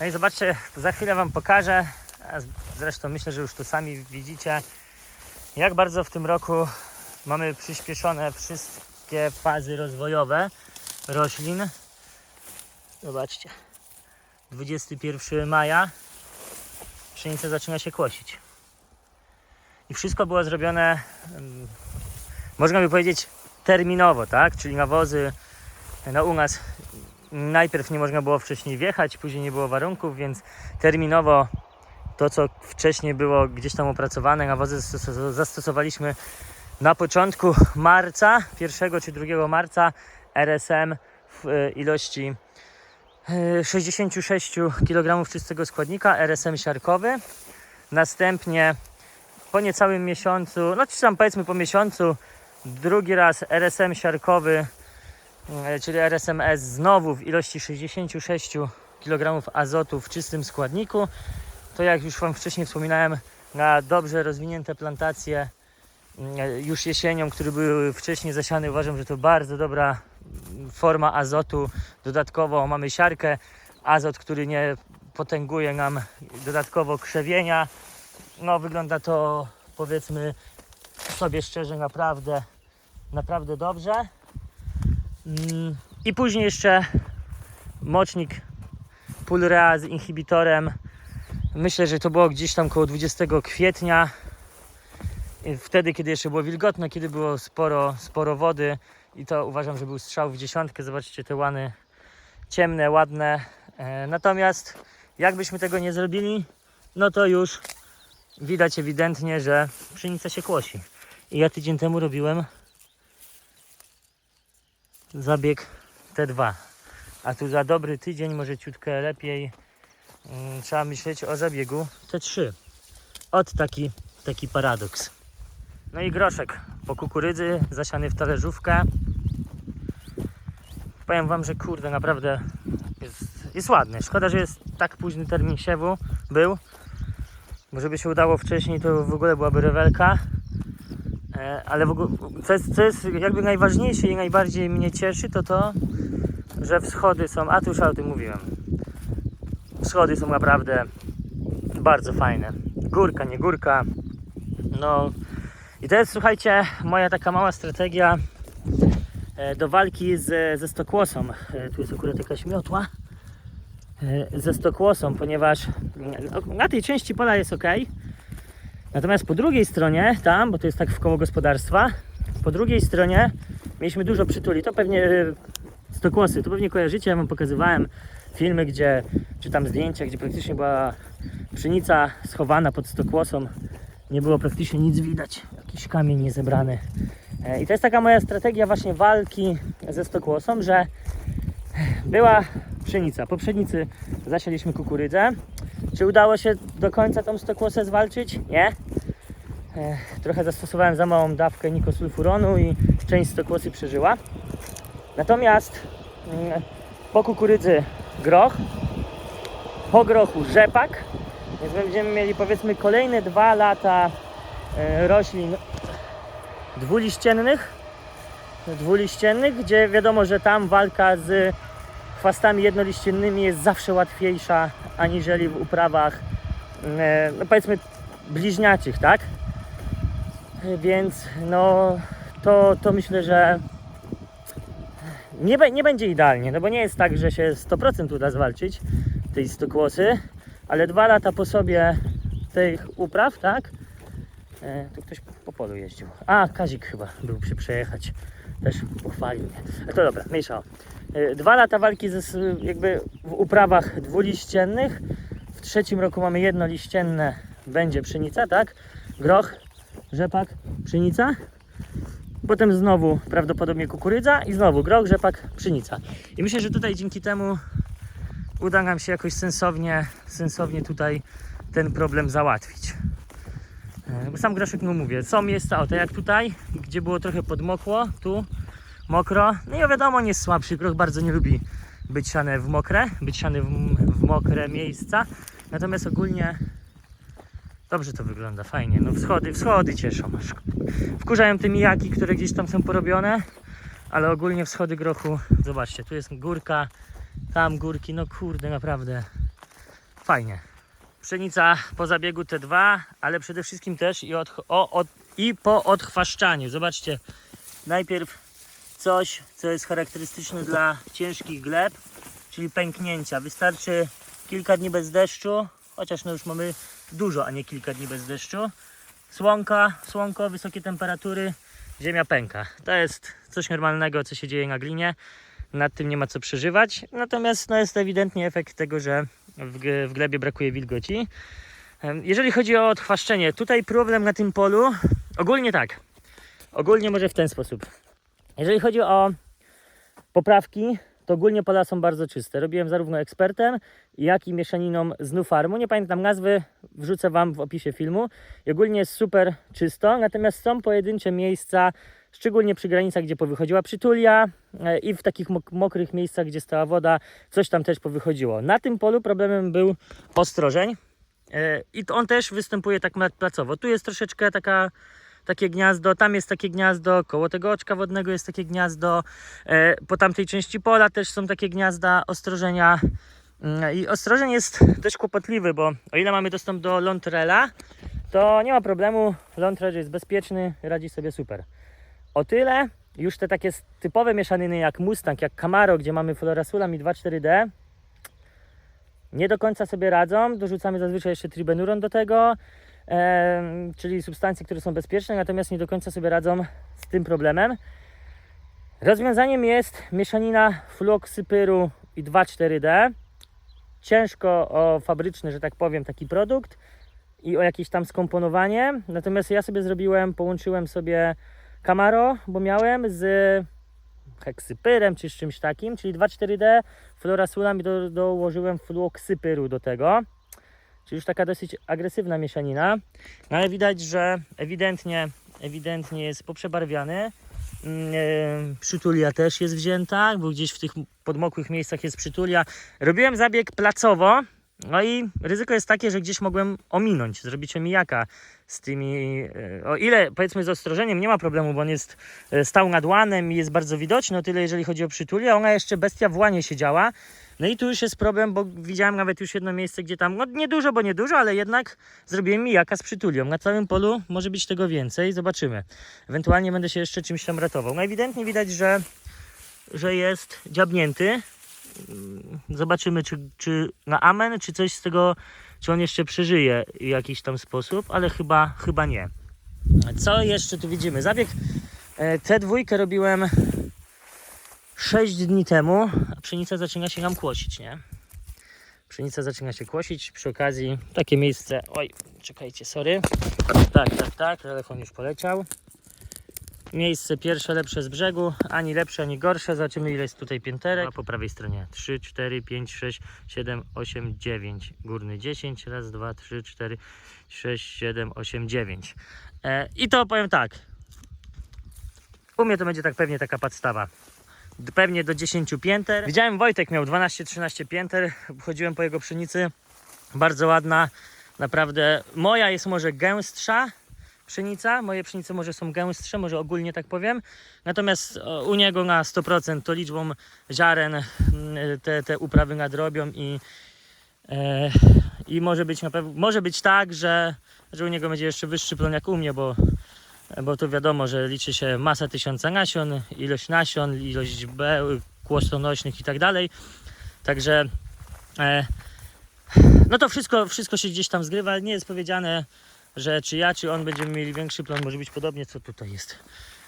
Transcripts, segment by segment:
No i zobaczcie, za chwilę Wam pokażę, zresztą myślę, że już to sami widzicie, jak bardzo w tym roku mamy przyspieszone wszystkie fazy rozwojowe roślin. Zobaczcie, 21 maja pszenica zaczyna się kłosić. I wszystko było zrobione, em, można by powiedzieć, terminowo, tak? Czyli nawozy, no u nas najpierw nie można było wcześniej wjechać, później nie było warunków, więc terminowo to, co wcześniej było gdzieś tam opracowane, nawozy zastos- zastosowaliśmy na początku marca, 1 czy 2 marca, RSM w e, ilości e, 66 kg czystego składnika, RSM siarkowy. Następnie po niecałym miesiącu, no czy tam powiedzmy po miesiącu, drugi raz RSM siarkowy E, czyli RSMS znowu w ilości 66 kg azotu w czystym składniku. To jak już Wam wcześniej wspominałem, na dobrze rozwinięte plantacje mm, już jesienią, które były wcześniej zasiane, uważam, że to bardzo dobra mm, forma azotu. Dodatkowo mamy siarkę, azot, który nie potęguje nam dodatkowo krzewienia. No wygląda to powiedzmy sobie szczerze naprawdę, naprawdę dobrze. I później jeszcze mocznik Pulrea z inhibitorem. Myślę, że to było gdzieś tam koło 20 kwietnia. Wtedy, kiedy jeszcze było wilgotno, kiedy było sporo, sporo wody. I to uważam, że był strzał w dziesiątkę. Zobaczcie te łany ciemne, ładne. E, Natomiast jakbyśmy tego nie zrobili, no to już widać ewidentnie, że pszenica się kłosi. I ja tydzień temu robiłem zabieg T2. A tu za dobry tydzień, może ciutkę lepiej, mm, trzeba myśleć o zabiegu T3. Od taki, taki paradoks. No i groszek po kukurydzy, zasiany w talerzówkę. Powiem Wam, że kurde, naprawdę jest, jest ładny. Szkoda, że jest tak późny termin siewu był. Bo żeby się udało wcześniej, to w ogóle byłaby rewelka. E, Ale w ogóle, co jest, co jest jakby najważniejsze i najbardziej mnie cieszy, to to, że wschody są, a tu już o tym mówiłem, wschody są naprawdę bardzo fajne. Górka, nie górka. No i to jest, słuchajcie, moja taka mała strategia e, do walki z, ze stokłosą. E, Tu jest akurat jakaś miotła. Ze stokłosą, ponieważ mm, na tej części pola jest ok. Natomiast po drugiej stronie, tam, bo to jest tak w koło gospodarstwa, po drugiej stronie mieliśmy dużo przytuli. To pewnie e, stokłosy, to pewnie kojarzycie, ja wam pokazywałem filmy, gdzie, czy tam zdjęcia, gdzie praktycznie była pszenica schowana pod stokłosą. Nie było praktycznie nic widać, jakiś kamień niezebrany. E, I to jest taka moja strategia właśnie walki ze stokłosą, że była pszenica. Po pszenicy zasialiśmy kukurydzę. Czy udało się do końca tą stokłosę zwalczyć? Nie. Trochę zastosowałem za małą dawkę nikosulfuronu i część stokłosy przeżyła. Natomiast mm, po kukurydzy groch, po grochu rzepak, więc będziemy mieli powiedzmy kolejne dwa lata e, roślin dwuliściennych, dwuliściennych, gdzie wiadomo, że tam walka z chwastami jednoliściennymi jest zawsze łatwiejsza aniżeli w uprawach e, no powiedzmy bliźniacych, tak? Więc no to, to myślę, że nie, nie będzie idealnie, no bo nie jest tak, że się 100% uda zwalczyć tej stokłosy, ale dwa lata po sobie tych upraw, tak? E, tu ktoś po polu jeździł. A, Kazik chyba był przy przejechać. Też pochwalił mnie. E, to dobra, mniejsza Dwa lata walki ze, jakby w uprawach dwuliściennych. W trzecim roku mamy jednoliścienne, będzie pszenica, tak? Groch, rzepak, pszenica. Potem znowu prawdopodobnie kukurydza i znowu groch, rzepak, pszenica. I myślę, że tutaj dzięki temu uda nam się jakoś sensownie, sensownie tutaj ten problem załatwić. E, sam groszek, no mówię, są miejsca, o tak jak tutaj, gdzie było trochę podmokło, tu mokro. No i wiadomo, nie jest słabszy, groch bardzo nie lubi być siane w mokre, być siany w, w mokre miejsca. Natomiast ogólnie dobrze to wygląda, fajnie. No wschody, wschody cieszą. Wkurzają te mijaki, które gdzieś tam są porobione, ale ogólnie wschody grochu, zobaczcie, tu jest górka, tam górki, no kurde, naprawdę fajnie. Pszenica po zabiegu T2, ale przede wszystkim też i, od, o, od, i po odchwaszczaniu. Zobaczcie, najpierw coś, co jest charakterystyczne dla ciężkich gleb, czyli pęknięcia. Wystarczy kilka dni bez deszczu, chociaż no już mamy dużo, a nie kilka dni bez deszczu. Słonka, słonko, wysokie temperatury, ziemia pęka. To jest coś normalnego, co się dzieje na glinie. Nad tym nie ma co przeżywać. Natomiast no, jest ewidentnie efekt tego, że w, w glebie brakuje wilgoci. Jeżeli chodzi o odchwaszczenie, tutaj problem na tym polu, ogólnie tak. Ogólnie może w ten sposób. Jeżeli chodzi o poprawki, to ogólnie pola są bardzo czyste. Robiłem zarówno ekspertem, jak i mieszaniną z Nufarmu. Nie pamiętam nazwy, wrzucę Wam w opisie filmu. I ogólnie jest super czysto, natomiast są pojedyncze miejsca, szczególnie przy granicach, gdzie powychodziła przytulia e, i w takich mok- mokrych miejscach, gdzie stała woda, coś tam też powychodziło. Na tym polu problemem był ostrożeń e, i on też występuje tak placowo. Tu jest troszeczkę taka takie gniazdo, tam jest takie gniazdo, koło tego oczka wodnego jest takie gniazdo, e, po tamtej części pola też są takie gniazda ostrożenia. Mm, I ostrożeń jest dość kłopotliwy, bo o ile mamy dostęp do Lontrela, to nie ma problemu, Lontrel jest bezpieczny, radzi sobie super. O tyle już te takie typowe mieszaniny jak Mustang, jak Camaro, gdzie mamy Florasulam i 2.4D, nie do końca sobie radzą. Dorzucamy zazwyczaj jeszcze tribenuron do tego, czyli substancje, które są bezpieczne, natomiast nie do końca sobie radzą z tym problemem. Rozwiązaniem jest mieszanina fluoksypyru i 2,4D. Ciężko o fabryczny, że tak powiem, taki produkt i o jakieś tam skomponowanie. Natomiast ja sobie zrobiłem, połączyłem sobie Camaro, bo miałem z heksypyrem czy z czymś takim, czyli 2,4D, florasulam i do, dołożyłem fluoksypyru do tego. Czyli już taka dosyć agresywna mieszanina. No ale widać, że ewidentnie, ewidentnie jest poprzebarwiany. Mm, e, Przytulia też jest wzięta, bo gdzieś w tych podmokłych miejscach jest przytulia. Robiłem zabieg placowo, no i ryzyko jest takie, że gdzieś mogłem ominąć, zrobić omijaka z tymi. e, O ile powiedzmy z ostrożeniem nie ma problemu, bo on jest e, stał nad łanem i jest bardzo widoczny, o tyle jeżeli chodzi o przytulię, ona jeszcze bestia w łanie siedziała. No i tu już jest problem, bo widziałem nawet już jedno miejsce, gdzie tam, no nie dużo, bo nie dużo, ale jednak zrobiłem mijaka z przytulią. Na całym polu może być tego więcej, zobaczymy. Ewentualnie będę się jeszcze czymś tam ratował. No ewidentnie widać, że, że jest dziabnięty. Mm, Zobaczymy, czy, czy na amen, czy coś z tego, czy on jeszcze przeżyje w jakiś tam sposób, ale chyba, chyba nie. Co jeszcze tu widzimy? Zabieg e, T2 robiłem 6 dni temu, a pszenica zaczyna się nam kłosić, nie? Pszenica zaczyna się kłosić, przy okazji takie miejsce, oj, czekajcie, sorry. Tak, tak, tak, telefon już poleciał. Miejsce pierwsze lepsze z brzegu, ani lepsze, ani gorsze. Zobaczymy ile jest tutaj pięterek. A po prawej stronie 3, 4, 5, 6, 7, 8, 9. Górny 10, raz, dwa, trzy, cztery, sześć, siedem, osiem, dziewięć. E, I to powiem tak. U mnie to będzie tak pewnie taka podstawa. Pewnie do 10 pięter. Widziałem Wojtek miał 12-13 pięter. Chodziłem po jego pszenicy. Bardzo ładna. Naprawdę moja jest może gęstsza pszenica. Moje pszenice może są gęstsze, może ogólnie tak powiem. Natomiast o, u niego na 100% to liczbą ziaren mm, te, te uprawy nadrobią i, e, i może być na pewno może być tak, że, że u niego będzie jeszcze wyższy plon jak u mnie, bo bo to wiadomo, że liczy się masa tysiąca nasion, ilość nasion, ilość beł, i tak dalej. Także e, no to wszystko, wszystko się gdzieś tam zgrywa. Nie jest powiedziane, że czy ja, czy on będziemy mieli większy plan, może być podobnie, co tutaj jest.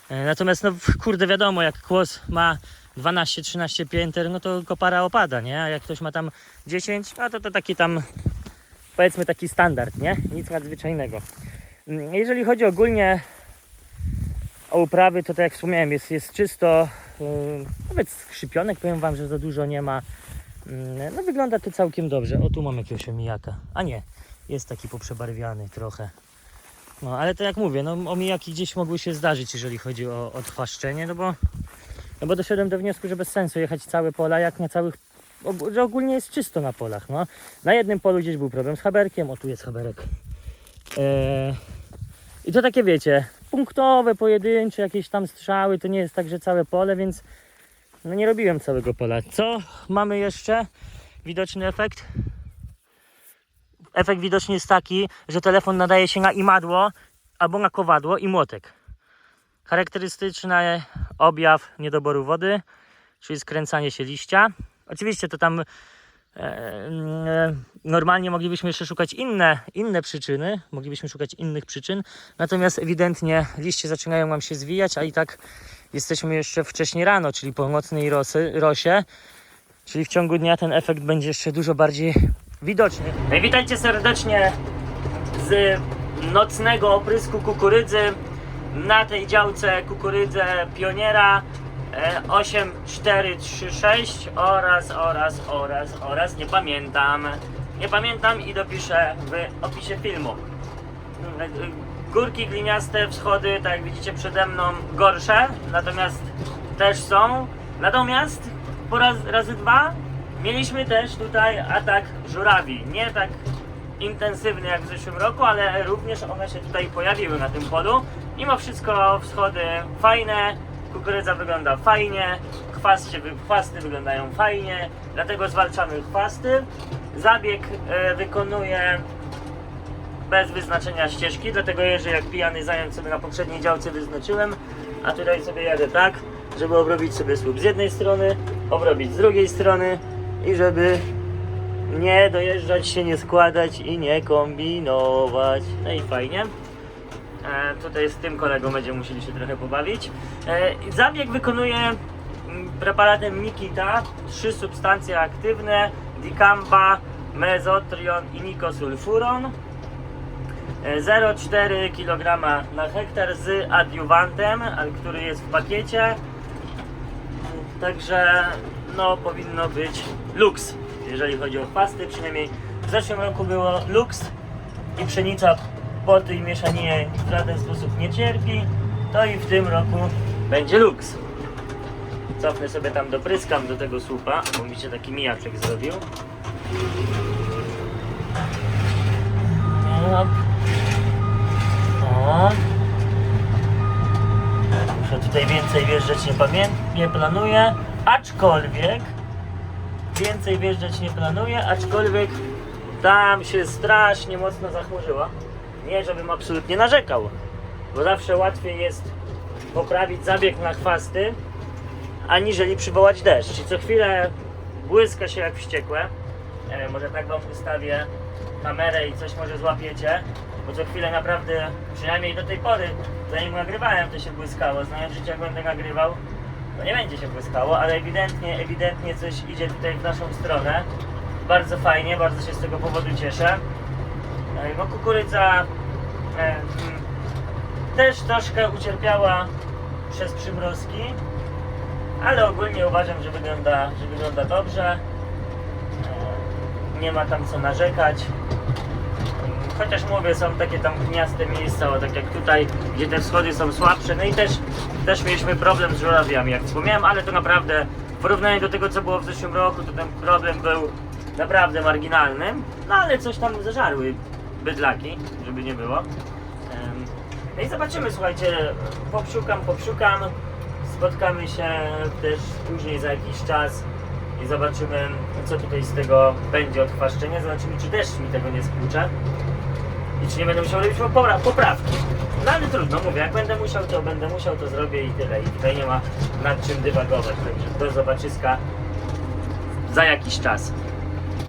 E, natomiast no kurde wiadomo, jak kłos ma 12-13 pięter, no to kopara opada, nie? A jak ktoś ma tam 10, no to to taki tam powiedzmy taki standard, nie? Nic nadzwyczajnego. Mm, Jeżeli chodzi ogólnie o uprawy, to tak jak wspomniałem, jest, jest czysto, yy, nawet skrzypionek, powiem Wam, że za dużo nie ma. Yy, No wygląda to całkiem dobrze. O, tu mam jakiegoś omijaka. A nie, jest taki poprzebarwiany trochę. No, ale to jak mówię, no omijaki gdzieś mogły się zdarzyć, jeżeli chodzi o odchwaszczenie, no bo, no bo doszedłem do wniosku, że bez sensu jechać całe pola, jak na całych, że ogólnie jest czysto na polach, no. Na jednym polu gdzieś był problem z haberkiem, o tu jest haberek. Eee, I to takie wiecie, punktowe, pojedyncze, jakieś tam strzały, to nie jest tak, że całe pole, więc no nie robiłem całego pola. Co mamy jeszcze? Widoczny efekt? Efekt widoczny jest taki, że telefon nadaje się na imadło albo na kowadło i młotek. Charakterystyczny objaw niedoboru wody, czyli skręcanie się liścia. Oczywiście to tam e, e, normalnie moglibyśmy jeszcze szukać inne, inne przyczyny, moglibyśmy szukać innych przyczyn, natomiast ewidentnie liście zaczynają nam się zwijać, a i tak jesteśmy jeszcze wcześniej rano, czyli po nocnej rosy, rosie, czyli w ciągu dnia ten efekt będzie jeszcze dużo bardziej widoczny. Witajcie serdecznie z nocnego oprysku kukurydzy na tej działce kukurydzę pioniera e, 8436 oraz, oraz, oraz, oraz, nie pamiętam, nie pamiętam i dopiszę w opisie filmu. E, Górki gliniaste, wschody, tak jak widzicie przede mną, gorsze, natomiast też są. Natomiast po raz, razy dwa mieliśmy też tutaj atak żurawi. Nie tak intensywny jak w zeszłym roku, ale również one się tutaj pojawiły na tym polu. Mimo wszystko wschody fajne, kukurydza wygląda fajnie, chwasty, chwasty wyglądają fajnie, dlatego zwalczamy chwasty. Zabieg e, wykonuje bez wyznaczenia ścieżki, dlatego jeżdżę jak pijany zając sobie na poprzedniej działce wyznaczyłem, a tutaj sobie jadę tak, żeby obrobić sobie słup z jednej strony, obrobić z drugiej strony i żeby nie dojeżdżać się, nie składać i nie kombinować. No i fajnie. E, tutaj z tym kolegą będziemy musieli się trochę pobawić. E, zabieg wykonuje mm, preparatem Nikita trzy substancje aktywne dicamba, mezotrion i nikosulfuron. E, 0,4 kg na hektar z adiuwantem, który jest w pakiecie. Także no powinno być luks, jeżeli chodzi o pasty. Przynajmniej w zeszłym roku było luks i pszenica po tej mieszaninie w żaden sposób nie cierpi. To i w tym roku będzie luks. Cofnę sobie tam dopryskam do tego słupa, bo mi się taki mijaczek zrobił. O. Muszę tutaj więcej wjeżdżać nie pamiętam, nie planuję, aczkolwiek więcej wjeżdżać nie planuję, aczkolwiek tam się strasznie mocno zachmurzyło. Nie, żebym absolutnie narzekał, bo zawsze łatwiej jest poprawić zabieg na chwasty, aniżeli przywołać deszcz. I co chwilę błyska się jak wściekłe. E, może tak wam ustawię kamerę i coś może złapiecie, bo co chwilę naprawdę, przynajmniej do tej pory, zanim nagrywałem, to się błyskało. Znając życie, jak będę nagrywał, to nie będzie się błyskało, ale ewidentnie, ewidentnie coś idzie tutaj w naszą stronę. Bardzo fajnie, bardzo się z tego powodu cieszę. No kukurydza e, też troszkę ucierpiała przez przymrozki, ale ogólnie uważam, że wygląda, że wygląda dobrze. E, Nie ma tam co narzekać. Chociaż mówię, są takie tam gniazde miejsca, tak jak tutaj, gdzie te wschody są słabsze. No i też, też mieliśmy problem z żurawiami, jak wspomniałem, ale to naprawdę w porównaniu do tego, co było w zeszłym roku, to ten problem był naprawdę marginalny. No ale coś tam zażarły bydlaki, żeby nie było. No i zobaczymy, słuchajcie, popszukam, popszukam. Spotkamy się też później za jakiś czas i zobaczymy, co tutaj z tego będzie od chwaszczenia. Zobaczymy, czy deszcz mi tego nie skłucze i czy nie będę musiał robić popra- poprawki. No ale trudno, mówię, jak będę musiał, to będę musiał, to zrobię i tyle. I tutaj nie ma nad czym dywagować. Także do zobaczyska za jakiś czas.